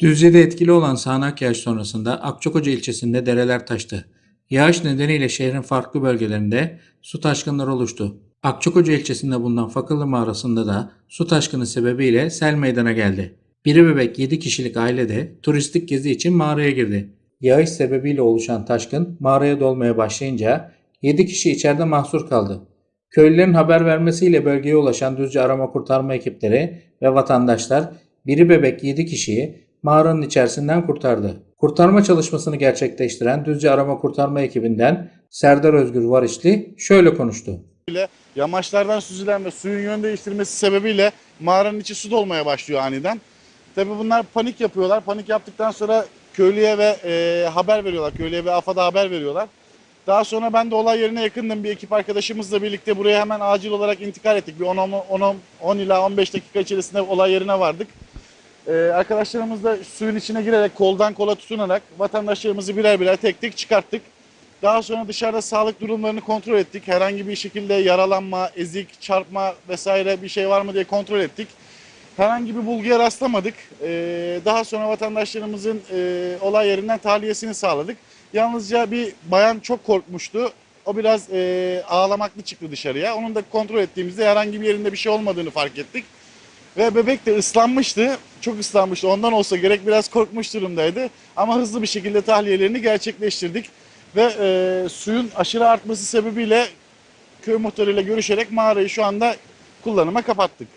Düzce'de etkili olan sağanak yağış sonrasında Akçakoca ilçesinde dereler taştı. Yağış nedeniyle şehrin farklı bölgelerinde su taşkınları oluştu. Akçakoca ilçesinde bulunan Fakılı mağarasında da su taşkını sebebiyle sel meydana geldi. Biri bebek 7 kişilik aile de turistik gezi için mağaraya girdi. Yağış sebebiyle oluşan taşkın mağaraya dolmaya başlayınca 7 kişi içeride mahsur kaldı. Köylülerin haber vermesiyle bölgeye ulaşan Düzce arama kurtarma ekipleri ve vatandaşlar biri bebek 7 kişiyi mağaranın içerisinden kurtardı. Kurtarma çalışmasını gerçekleştiren Düzce arama kurtarma ekibinden Serdar Özgür Varişli şöyle konuştu. Yamaçlardan süzülen ve suyun yön değiştirmesi sebebiyle mağaranın içi su dolmaya başlıyor aniden. Tabi bunlar panik yapıyorlar. Panik yaptıktan sonra köylüye ve e, haber veriyorlar. Köylüye ve AFAD'a haber veriyorlar. Daha sonra ben de olay yerine yakındım. Bir ekip arkadaşımızla birlikte buraya hemen acil olarak intikal ettik. Bir 10, 10, 10 ila 15 dakika içerisinde olay yerine vardık. Ee, arkadaşlarımız da suyun içine girerek koldan kola tutunarak vatandaşlarımızı birer birer tek tek çıkarttık. Daha sonra dışarıda sağlık durumlarını kontrol ettik. Herhangi bir şekilde yaralanma, ezik, çarpma vesaire bir şey var mı diye kontrol ettik. Herhangi bir bulguya rastlamadık. Ee, daha sonra vatandaşlarımızın e, olay yerinden tahliyesini sağladık. Yalnızca bir bayan çok korkmuştu. O biraz e, ağlamaklı çıktı dışarıya. Onun da kontrol ettiğimizde herhangi bir yerinde bir şey olmadığını fark ettik. Ve bebek de ıslanmıştı. Çok ıslanmıştı. Ondan olsa gerek biraz korkmuş durumdaydı. Ama hızlı bir şekilde tahliyelerini gerçekleştirdik. Ve e, suyun aşırı artması sebebiyle köy muhtarıyla görüşerek mağarayı şu anda kullanıma kapattık.